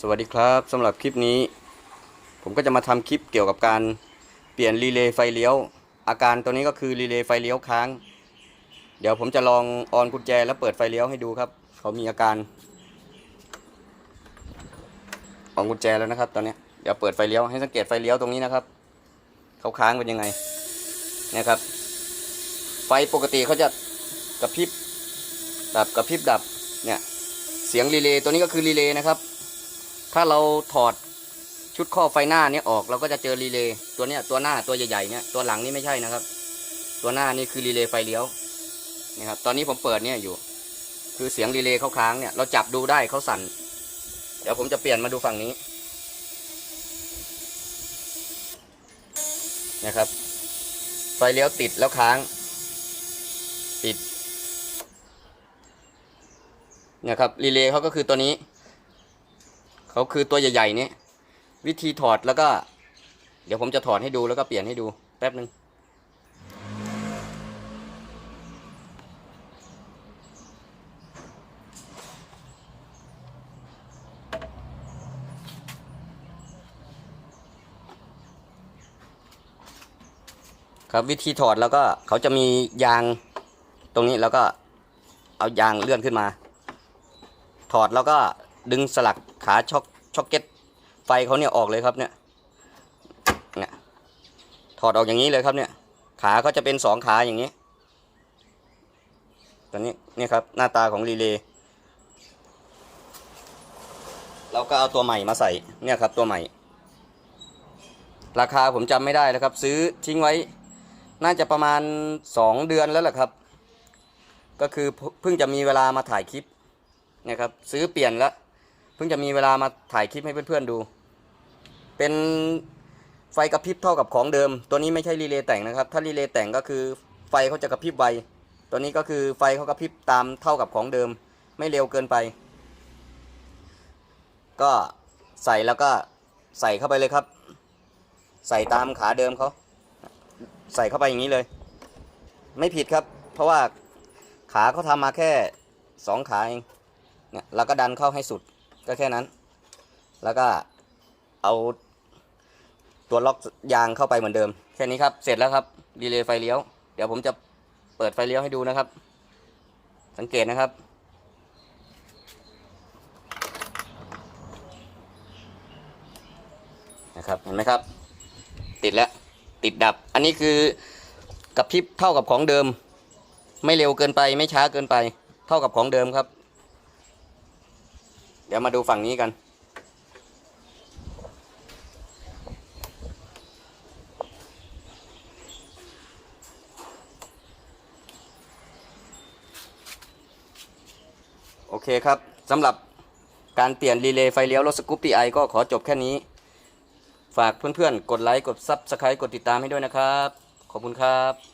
สวัสดีครับสำหรับคลิปนี้ ผมก็จะมาทำคลิปเกี่ยวกับการเปลี่ยนรีเลย์ไฟเลี้ยว อาการตัวนี้ก็คือรีเลย์ไฟเลี้ยวค้าง เดี๋ยวผมจะลองออนกุญแจแล้วเปิดไฟเลี้ยวให้ดูครับ เขามีอาการออนกุญแจแล้วนะครับ ตอนนี้เดี๋ยวเปิดไฟเลี้ยวให้สังเกตไฟเลี้ยวตรงนี้นะครับเขาค้างเป็นยังไงเนี่ยครับ ไฟปกติเขาจะกระพริบดับกระพริบดับเนี่ยเสียงรีเลย์ตัวนี้ก็คือรีเลย์นะครับ ถ้าเราถอดชุดข้อไฟหน้าเนี้ยออกเราก็จะเจอรีเลย์ตัวเนี้ยตัวหน้าตัวใหญ่ๆเนี่ยตัวหลังนี่ไม่ใช่นะครับ ตัวหน้านี่คือรีเลย์ไฟเลี้ยวนี่ครับตอนนี้ผมเปิดเนี่ยอยู่ คือเสียงรีเลย์เขาค้างเนี่ยเราจับดูได้เขาสั่น เดี๋ยวผมจะเปลี่ยนมาดูฝั่งนี้นะครับ ไฟเลี้ยวติดแล้วค้าง ติดนี่ครับรีเลย์เขาก็คือตัวนี้ เขาคือตัวใหญ่ๆนี้วิธีถอดแล้วก็ เดี๋ยวผมจะถอดให้ดูแล้วก็เปลี่ยนให้ดูแป๊บหนึ่งครับวิธีถอดแล้วก็เขาจะมียางตรงนี้แล้วก็เอายางเลื่อนขึ้นมา ถอดแล้วก็ดึงสลัก ขาช็อกช็อกเก็ตไฟเขาเนี่ยออกเลยครับเนี่ยเนี่ยถอดออกอย่างนี้เลยครับเนี่ย ขาเขาจะเป็นสองขาอย่างนี้ตัวนี้เนี่ยครับหน้าตาของรีเลย์เราก็เอาตัวใหม่มาใส่เนี่ยครับตัวใหม่ ราคาผมจำไม่ได้แล้วครับ ซื้อทิ้งไว้ น่าจะประมาณสองเดือนแล้วแหละครับ ก็คือเพิ่งจะมีเวลามาถ่ายคลิปนะครับ ซื้อเปลี่ยนแล้ว พิ่งจะมีเวลามาถ่ายคลิปให้เพื่อนๆดู เป็นไฟกระพริบเท่ากับของเดิม ตัวนี้ไม่ใช่รีเลย์แต่งนะครับ ถ้ารีเลย์แต่งก็คือไฟเขาจะกระพริบไว ตัวนี้ก็คือไฟเขากระพริบตามเท่ากับของเดิม ไม่เร็วเกินไป ก็ใส่แล้วก็ใส่เข้าไปเลยครับ ใส่ตามขาเดิมเขา ใส่เข้าไปอย่างนี้เลย ไม่ผิดครับ เพราะว่าขาเขาทำมาแค่สองขาเอง เนี่ยเราก็ดันเข้าให้สุด ก็แค่นั้น แล้วก็เอาตัวล็อกยางเข้าไปเหมือนเดิม แค่นี้ครับ เสร็จแล้วครับ ดีเลย์ไฟเลี้ยว เดี๋ยวผมจะเปิดไฟเลี้ยวให้ดูนะครับ สังเกตนะครับ นะครับ เห็นไหมครับ ติดแล้ว ติดดับ อันนี้คือกับพริบเท่ากับของเดิม ไม่เร็วเกินไป ไม่ช้าเกินไป เท่ากับของเดิมครับ เดี๋ยวมาดูฝั่งนี้กัน โอเคครับสำหรับการเปลี่ยนรีเลย์ไฟเลี้ยวรถสกูปปี้ไอก็ขอจบแค่นี้ ฝากเพื่อนๆ กดไลค์ กดซับสไครต์กดติดตามให้ด้วยนะครับ ขอบคุณครับ